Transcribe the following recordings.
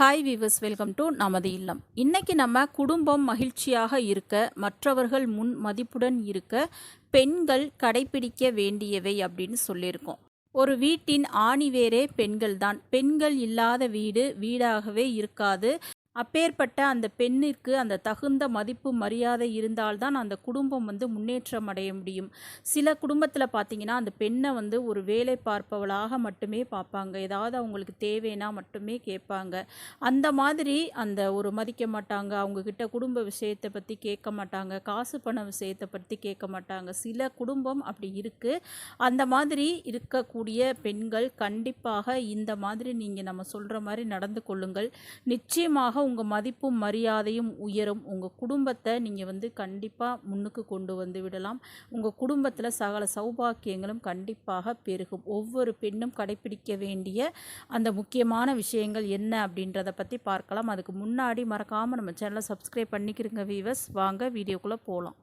Hi viewers welcome to நமது இல்லம். இன்றைக்கி நம்ம குடும்பம் மகிழ்ச்சியாக இருக்க மற்றவர்கள் முன் மதிப்புடன் இருக்க பெண்கள் கடைபிடிக்க வேண்டியவை அப்படின்னு சொல்லியிருக்கோம். ஒரு வீட்டின் ஆணிவேரே பெண்கள் தான் பெண்கள் இல்லாத வீடு வீடாகவே இருக்காது. அப்பேற்பட்ட அந்த பெண்ணிற்கு அந்த தகுந்த மதிப்பு மரியாதை இருந்தால்தான் அந்த குடும்பம் வந்து முன்னேற்றம் அடைய முடியும். சில குடும்பத்தில் பார்த்தீங்கன்னா அந்த பெண்ணை வந்து ஒரு வேலை பார்ப்பவளாக மட்டுமே பார்ப்பாங்க ஏதாவது அவங்களுக்கு தேவைன்னா மட்டுமே கேட்பாங்க. அந்த மாதிரி அந்த ஒரு மதிக்க மாட்டாங்க. அவங்கக்கிட்ட குடும்ப விஷயத்தை பற்றி கேட்க மாட்டாங்க. காசு பண விஷயத்தை பற்றி கேட்க மாட்டாங்க. சில குடும்பம் அப்படி இருக்குது அந்த மாதிரி இருக்கக்கூடிய பெண்கள் கண்டிப்பாக இந்த மாதிரி நீங்கள் நம்ம சொல்கிற மாதிரி நடந்து கொள்ளுங்கள். நிச்சயமாக உங்கள் மதிப்பும் மரியாதையும் உயரும். உங்கள் குடும்பத்தை நீங்கள் வந்து கண்டிப்பாக முன்னுக்கு கொண்டு வந்து விடலாம். உங்கள் குடும்பத்தில் சகல சௌபாக்கியங்களும் கண்டிப்பாக பெருகும். ஒவ்வொரு பெண்ணும் கடைபிடிக்க வேண்டிய அந்த முக்கியமான விஷயங்கள் என்ன அப்படின்றத பற்றி பார்க்கலாம். அதுக்கு முன்னாடி மறக்காமல் நம்ம சேனலை சப்ஸ்கிரைப் பண்ணிக்கிறோங்க வீவர்ஸ் வாங்க வீடியோக்குள்ளே போகலாம்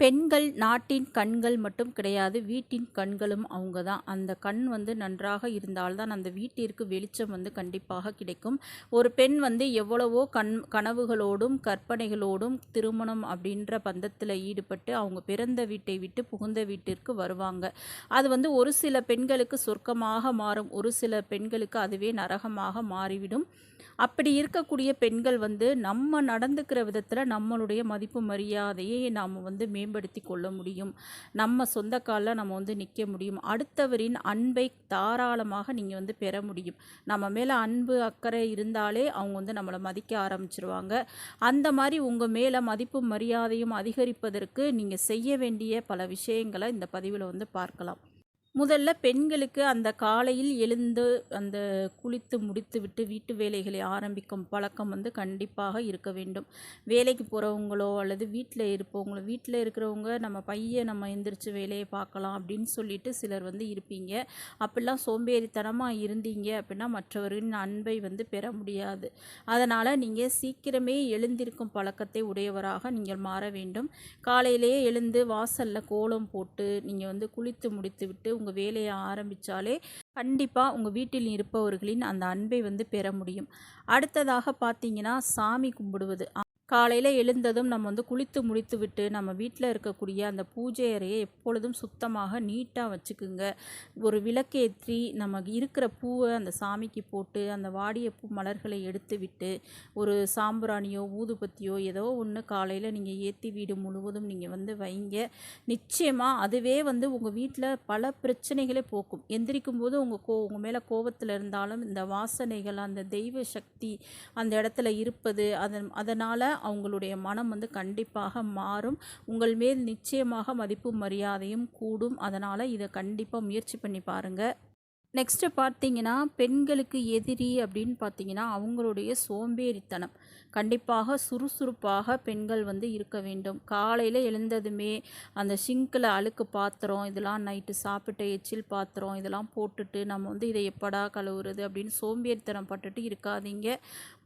பெண்கள் நாட்டின் கண்கள் மட்டும் கிடையாது வீட்டின் கண்களும் அவங்க தான் அந்த கண் வந்து நன்றாக இருந்தால்தான் அந்த வீட்டிற்கு வெளிச்சம் வந்து கண்டிப்பாக கிடைக்கும். ஒரு பெண் வந்து எவ்வளவோ கண் கனவுகளோடும் கற்பனைகளோடும் திருமணம் அப்படின்ற பந்தத்தில் ஈடுபட்டு அவங்க பிறந்த வீட்டை விட்டு புகுந்த வீட்டிற்கு வருவாங்க. அது வந்து ஒரு சில பெண்களுக்கு சொர்க்கமாக மாறும் ஒரு சில பெண்களுக்கு அதுவே நரகமாக மாறிவிடும். அப்படி இருக்கக்கூடிய பெண்கள் வந்து நம்ம நடந்துக்கிற விதத்தில் நம்மளுடைய மதிப்பு மரியாதையை நாம் வந்து மேம் மேம்படுத்தி கொள்ள முடியும். நம்ம சொந்த காலில் நம்ம வந்து நிற்க முடியும். அடுத்தவரின் அன்பை தாராளமாக நீங்கள் வந்து பெற முடியும். நம்ம மேலே அன்பு அக்கறை இருந்தாலே அவங்க வந்து நம்மளை மதிக்க ஆரம்பிச்சிருவாங்க. அந்த மாதிரி உங்கள் மேலே மதிப்பு மரியாதையும் அதிகரிப்பதற்கு நீங்கள் செய்ய வேண்டிய பல விஷயங்களை இந்த பதிவில் வந்து பார்க்கலாம். முதல்ல பெண்களுக்கு அந்த காலையில் எழுந்து அந்த குளித்து முடித்துவிட்டு வீட்டு வேலைகளை ஆரம்பிக்கும் பழக்கம் வந்து கண்டிப்பாக இருக்க வேண்டும். வேலைக்கு போகிறவங்களோ அல்லது வீட்டில் இருப்பவங்களோ வீட்டில் இருக்கிறவங்க நம்ம பையன் நம்ம எந்திரிச்சு வேலையை பார்க்கலாம் அப்படின்னு சொல்லிட்டு சிலர் வந்து இருப்பீங்க. அப்படிலாம் சோம்பேறித்தனமாக இருந்தீங்க அப்படின்னா மற்றவர்களின் அன்பை வந்து பெற முடியாது. அதனால் நீங்கள் சீக்கிரமே எழுந்திருக்கும் பழக்கத்தை உடையவராக நீங்கள் மாற வேண்டும். காலையிலேயே எழுந்து வாசலில் கோலம் போட்டு நீங்கள் வந்து குளித்து முடித்துவிட்டு உங்கள் வேலையை ஆரம்பித்தாலே கண்டிப்பாக உங்கள் வீட்டில் இருப்பவர்களின் அந்த அன்பை வந்து பெற முடியும். அடுத்ததாக பார்த்தீங்கன்னா சாமி கும்பிடுவது. காலையில் எழுந்ததும் நம்ம வந்து குளித்து முடித்து விட்டு நம்ம வீட்டில் இருக்கக்கூடிய அந்த பூஜை அறையை எப்பொழுதும் சுத்தமாக நீட்டாக வச்சுக்குங்க. ஒரு விளக்கேற்றி நம்ம இருக்கிற பூவை அந்த சாமிக்கு போட்டு அந்த வாடிய பூ மலர்களை எடுத்து விட்டு ஒரு சாம்பிராணியோ ஊதுபத்தியோ ஏதோ ஒன்று காலையில் நீங்கள் ஏற்றி வீடு முழுவதும் நீங்கள் வந்து வைங்க. நிச்சயமாக அதுவே வந்து உங்கள் வீட்டில் பல பிரச்சனைகளை போக்கும். எந்திரிக்கும் போது உங்கள் கோ உங்கள் மேலே கோபத்தில் இருந்தாலும் இந்த வாசனைகள் அந்த தெய்வ சக்தி அந்த இடத்துல இருப்பது அதன் அதனால் அவங்களுடைய மனம் வந்து கண்டிப்பாக மாறும். உங்கள் மேல் நிச்சயமாக மதிப்பு மரியாதையும் கூடும். அதனால் இதை கண்டிப்பாக முயற்சி பண்ணி பாருங்கள் நெக்ஸ்ட்டு பார்த்தீங்கன்னா பெண்களுக்கு எதிரி அப்படின்னு பார்த்தீங்கன்னா அவங்களுடைய சோம்பேறித்தனம். கண்டிப்பாக சுறுசுறுப்பாக பெண்கள் வந்து இருக்க வேண்டும். காலையில் எழுந்ததுமே அந்த சிங்கில் அழுக்கு பாத்திரம் இதெல்லாம் நைட்டு சாப்பிட்ட எச்சில் பாத்திரம் இதெல்லாம் போட்டுட்டு நம்ம வந்து இதை எப்படா கழுவுறது அப்படின்னு சோம்பேறித்தனம் பட்டுட்டு இருக்காதீங்க.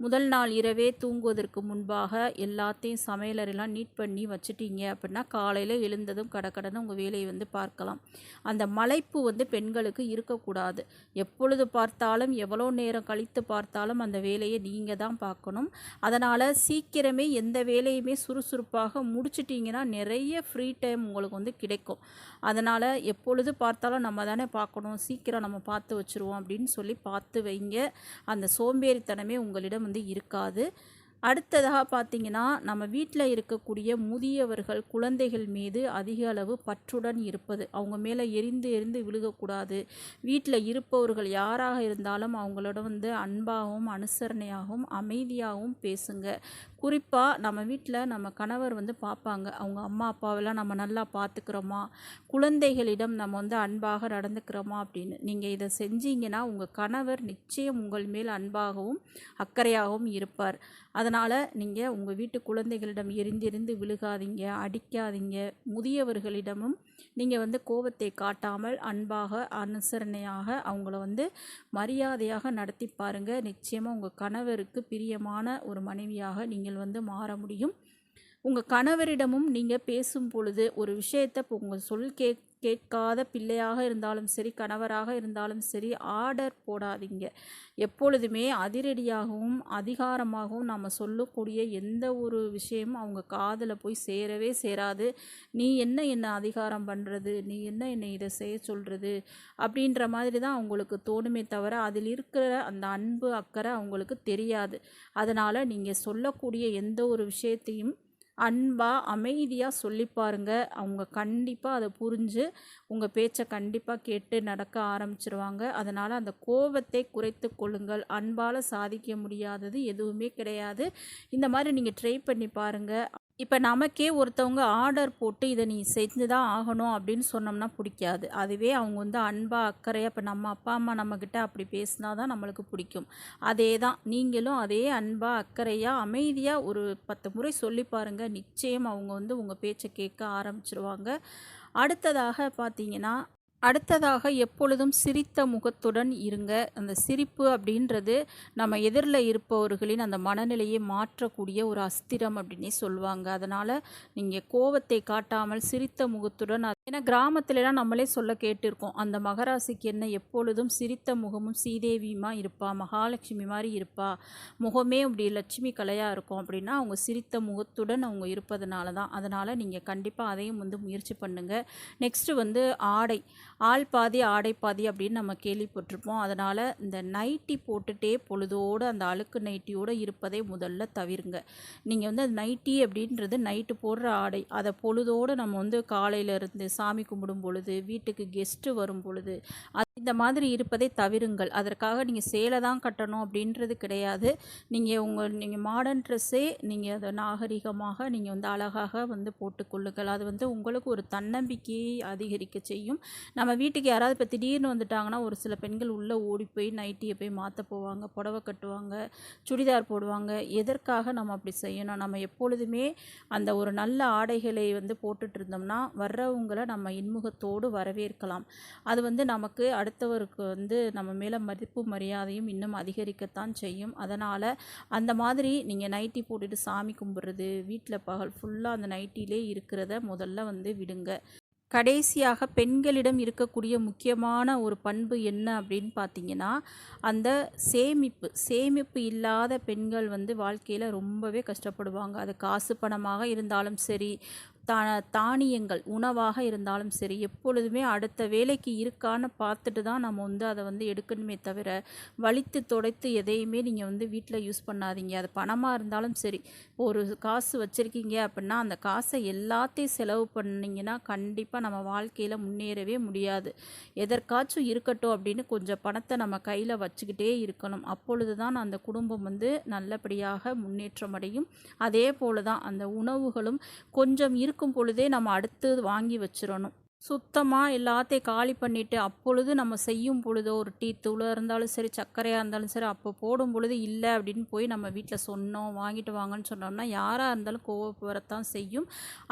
முதல் நாள் இரவே தூங்குவதற்கு முன்பாக எல்லாத்தையும் சமையலறையெல்லாம் நீட் பண்ணி வச்சுட்டீங்க அப்படின்னா காலையில் எழுந்ததும் கடக்கடன்னு உங்கள் வேலையை வந்து பார்க்கலாம். அந்த மலைப்பு வந்து பெண்களுக்கு இருக்கக்கூடாது. எப்பொழுது பார்த்தாலும் எவ்வளோ நேரம் கழித்து பார்த்தாலும் அந்த வேலையை நீங்கள் தான் பார்க்கணும். அதனால் சீக்கிரமே எந்த வேலையுமே சுறுசுறுப்பாக முடிச்சிட்டிங்கன்னா நிறைய ஃப்ரீ டைம் உங்களுக்கு வந்து கிடைக்கும். அதனால் எப்பொழுது பார்த்தாலும் நம்ம தானே பார்க்கணும். சீக்கிரம் நம்ம பார்த்து வச்சுருவோம் அப்படின்னு சொல்லி பார்த்து வைங்க. அந்த சோம்பேறித்தனமே உங்களிடம் வந்து இருக்காது. அடுத்ததாக பார்த்திங்கன்னா நம்ம வீட்டில் இருக்கக்கூடிய முதியவர்கள் குழந்தைகள் மீது அதிக அளவு பற்றுடன் இருப்பது. அவங்க மேலே எரிந்து எரிந்து விழுகக்கூடாது. வீட்டில் இருப்பவர்கள் யாராக இருந்தாலும் அவங்களோட வந்து அன்பாகவும் அனுசரணையாகவும் அமைதியாகவும் பேசுங்க. குறிப்பாக நம்ம வீட்டில் நம்ம கணவர் வந்து பார்ப்பாங்க அவங்க அம்மா அப்பாவெல்லாம் நம்ம நல்லா பார்த்துக்கிறோமா குழந்தைகளிடம் நம்ம வந்து அன்பாக நடந்துக்கிறோமா அப்படின்னு. நீங்கள் இதை செஞ்சீங்கன்னா உங்கள் கணவர் நிச்சயம் உங்கள் மேல் அன்பாகவும் அக்கறையாகவும் இருப்பார். அதனால் நீங்கள் உங்கள் வீட்டு குழந்தைகளிடம் எரிந்திருந்து விழுகாதீங்க அடிக்காதீங்க. முதியவர்களிடமும் நீங்கள் வந்து கோபத்தை காட்டாமல் அன்பாக அனுசரணையாக அவங்கள வந்து மரியாதையாக நடத்தி பாருங்கள் நிச்சயமாக உங்கள் கணவருக்கு பிரியமான ஒரு மனைவியாக நீங்கள் வந்து மாற முடியும். உங்கள் கணவரிடமும் நீங்கள் பேசும் பொழுது ஒரு விஷயத்தை உங்கள் சொல் கே கேட்காத பிள்ளையாக இருந்தாலும் சரி கணவராக இருந்தாலும் சரி ஆர்டர் போடாதீங்க. எப்பொழுதுமே அதிரடியாகவும் அதிகாரமாகவும் நம்ம சொல்லக்கூடிய எந்த ஒரு விஷயமும் அவங்க காதில் போய் சேரவே சேராது. நீ என்ன என்ன அதிகாரம் பண்ணுறது நீ என்ன என்னை இதை செய்ய சொல்கிறது அப்படின்ற மாதிரி தான் அவங்களுக்கு தோணுமே தவிர அதில் இருக்கிற அந்த அன்பு அக்கறை அவங்களுக்கு தெரியாது. அதனால் நீங்கள் சொல்லக்கூடிய எந்த ஒரு விஷயத்தையும் அன்பாக அமைதியாக சொல்லி பாருங்க. அவங்க கண்டிப்பாக அதை புரிஞ்சு உங்கள் பேச்சை கண்டிப்பாக கேட்டு நடக்க ஆரம்பிச்சிருவாங்க. அதனால் அந்த கோபத்தை குறைத்து கொள்ளுங்கள். அன்பால் சாதிக்க முடியாதது எதுவுமே கிடையாது. இந்த மாதிரி நீங்கள் ட்ரை பண்ணி பாருங்கள் இப்போ நமக்கே ஒருத்தவங்க ஆர்டர் போட்டு இதை நீ செஞ்சு தான் ஆகணும் அப்படின்னு சொன்னோம்னா பிடிக்காது. அதுவே அவங்க வந்து அன்பாக அக்கறையாக இப்போ நம்ம அப்பா அம்மா நம்மக்கிட்ட அப்படி பேசினா தான் நம்மளுக்கு பிடிக்கும். அதே தான் நீங்களும் அதே அன்பாக அக்கறையாக அமைதியாக ஒரு பத்து முறை சொல்லி பாருங்கள் நிச்சயம் அவங்க வந்து உங்கள் பேச்சை கேட்க ஆரம்பிச்சிருவாங்க. அடுத்ததாக பார்த்தீங்கன்னா அடுத்ததாக எப்பொழுதும் சிரித்த முகத்துடன் இருங்க. அந்த சிரிப்பு அப்படின்றது நம்ம எதிரில் இருப்பவர்களின் அந்த மனநிலையை மாற்றக்கூடிய ஒரு அஸ்திரம் அப்படின்னே சொல்லுவாங்க. அதனால் நீங்கள் கோவத்தை காட்டாமல் சிரித்த முகத்துடன் ஏன்னா கிராமத்துலலாம் நம்மளே சொல்ல கேட்டிருக்கோம். அந்த மகராசிக்கு என்ன எப்பொழுதும் சிரித்த முகமும் சீதேவியுமா இருப்பா? மகாலட்சுமி மாதிரி இருப்பா? முகமே அப்படி லட்சுமி கலையாக இருக்கும் அப்படின்னா அவங்க சிரித்த முகத்துடன் அவங்க இருப்பதனால தான் அதனால் நீங்கள் கண்டிப்பாக அதையும் வந்து முயற்சி பண்ணுங்கள் நெக்ஸ்ட்டு வந்து ஆடை. ஆள் பாதி ஆடை பாதி அப்படின்னு நம்ம கேள்விப்பட்டிருப்போம். அதனால் இந்த நைட்டி போட்டுகிட்டே பொழுதோடு அந்த அழுக்கு நைட்டியோடு இருப்பதை முதல்ல தவிருங்க. நீங்கள் வந்து அது நைட்டி அப்படின்றது நைட்டு போடுற ஆடை அதை பொழுதோடு நம்ம வந்து காலையில் இருந்து சாமி கும்பிடும் பொழுது வீட்டுக்கு கெஸ்ட்டு வரும் பொழுது இந்த மாதிரி இருப்பதை தவிருங்கள். அதற்காக நீங்கள் சேலை தான் கட்டணும் அப்படின்றது கிடையாது. நீங்கள் உங்கள் நீங்கள் மாடர்ன் ட்ரெஸ்ஸே நீங்கள் அதை நாகரிகமாக நீங்கள் வந்து அழகாக வந்து போட்டுக்கொள்ளுங்கள். அது வந்து உங்களுக்கு ஒரு தன்னம்பிக்கையை அதிகரிக்க செய்யும். நம்ம வீட்டுக்கு யாராவது இப்போ திடீர்னு வந்துட்டாங்கன்னா ஒரு சில பெண்கள் உள்ளே ஓடி போய் நைட்டியை போய் மாற்ற போவாங்க புடவை கட்டுவாங்க சுடிதார் போடுவாங்க. எதற்காக நம்ம அப்படி செய்யணும்? நம்ம எப்பொழுதுமே அந்த ஒரு நல்ல ஆடைகளை வந்து போட்டுட்டு இருந்தோம்னா வர்றவங்களை நம்ம இன்முகத்தோடு வரவேற்கலாம். அது வந்து நமக்கு அடுத்தவருக்கு வந்து நம்ம மேலே மதிப்பு மரியாதையும் இன்னும் அதிகரிக்கத்தான் செய்யும். அதனால் அந்த மாதிரி நீங்கள் நைட்டி போட்டுட்டு சாமி கும்பிட்றது வீட்டில் பகல் ஃபுல்லாக அந்த நைட்டிலே இருக்கிறத முதல்ல வந்து விடுங்க. கடைசியாக பெண்களிடம் இருக்கக்கூடிய முக்கியமான ஒரு பண்பு என்ன அப்படின்னு பார்த்தீங்கன்னா அந்த சேமிப்பு. சேமிப்பு இல்லாத பெண்கள் வந்து வாழ்க்கையில் ரொம்பவே கஷ்டப்படுவாங்க. அது காசு பணமாக இருந்தாலும் சரி தா தானியங்கள் உணவாக இருந்தாலும் சரி எப்பொழுதுமே அடுத்த வேலைக்கு இருக்கான்னு பார்த்துட்டு தான் நம்ம வந்து அதை வந்து எடுக்கணுமே தவிர வலித்து தொடைத்து எதையுமே நீங்கள் வந்து வீட்டில் யூஸ் பண்ணாதீங்க. அது பணமாக இருந்தாலும் சரி ஒரு காசு வச்சுருக்கீங்க அப்படின்னா அந்த காசை எல்லாத்தையும் செலவு பண்ணிங்கன்னா கண்டிப்பாக நம்ம வாழ்க்கையில் முன்னேறவே முடியாது. எதற்காச்சும் இருக்கட்டும் அப்படின்னு கொஞ்சம் பணத்தை நம்ம கையில் வச்சுக்கிட்டே இருக்கணும். அப்பொழுது தான் அந்த குடும்பம் வந்து நல்லபடியாக முன்னேற்றம் அடையும் அதே போல தான் அந்த உணவுகளும் கொஞ்சம் இரு இருக்கும் பொழுதே நம்ம அடுத்து வாங்கி வச்சிடணும் சுத்தமாக எல்லாத்தையும் காலி பண்ணிவிட்டு அப்பொழுது நம்ம செய்யும் பொழுதோ ஒரு டீ தூளாக இருந்தாலும் சரி சர்க்கரையாக இருந்தாலும் சரி அப்போ போடும் பொழுது இல்லை அப்படின்னு போய் நம்ம வீட்டில் சொன்னோம் வாங்கிட்டு வாங்கன்னு சொன்னோம்னா யாராக இருந்தாலும் கோவம் வரத்தான் செய்யும்.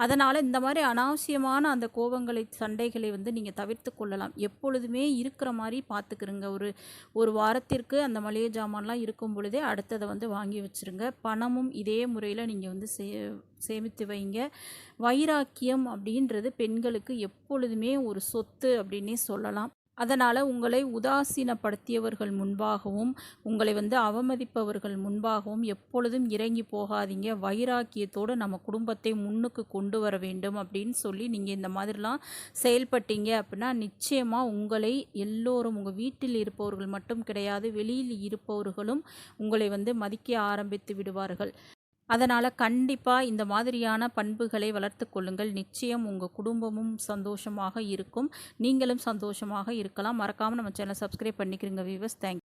அதனால் இந்த மாதிரி அனாவசியமான அந்த கோபங்களை சண்டைகளை வந்து நீங்கள் தவிர்த்து கொள்ளலாம். எப்பொழுதுமே இருக்கிற மாதிரி பார்த்துக்கிறங்க ஒரு ஒரு வாரத்திற்கு அந்த மளிகை ஜாமான்லாம் இருக்கும் பொழுதே அடுத்ததை வந்து வாங்கி வச்சுருங்க. பணமும் இதே முறையில் நீங்கள் வந்து செய் சேமித்து வைங்க. வைராக்கியம் அப்படின்றது பெண்களுக்கு எப்பொழுதுமே ஒரு சொத்து அப்படின்னே சொல்லலாம். அதனால் உங்களை உதாசீனப்படுத்தியவர்கள் முன்பாகவும் உங்களை வந்து அவமதிப்பவர்கள் முன்பாகவும் எப்பொழுதும் இறங்கி போகாதீங்க. வைராக்கியத்தோடு நம்ம குடும்பத்தை முன்னுக்கு கொண்டு வர வேண்டும் அப்படின்னு சொல்லி நீங்கள் இந்த மாதிரிலாம் செயல்பட்டீங்க அப்படின்னா நிச்சயமாக உங்களை எல்லோரும் உங்கள் வீட்டில் இருப்பவர்கள் மட்டும் கிடையாது வெளியில் இருப்பவர்களும் உங்களை வந்து மதிக்க ஆரம்பித்து விடுவார்கள். அதனால் கண்டிப்பாக இந்த மாதிரியான பண்புகளை வளர்த்து கொள்ளுங்கள். நிச்சயம் உங்கள் குடும்பமும் சந்தோஷமாக இருக்கும். நீங்களும் சந்தோஷமாக இருக்கலாம். மறக்காமல் நம்ம சேனல் சப்ஸ்கிரைப் பண்ணிக்கிறீங்க வீவர்ஸ் தேங்க்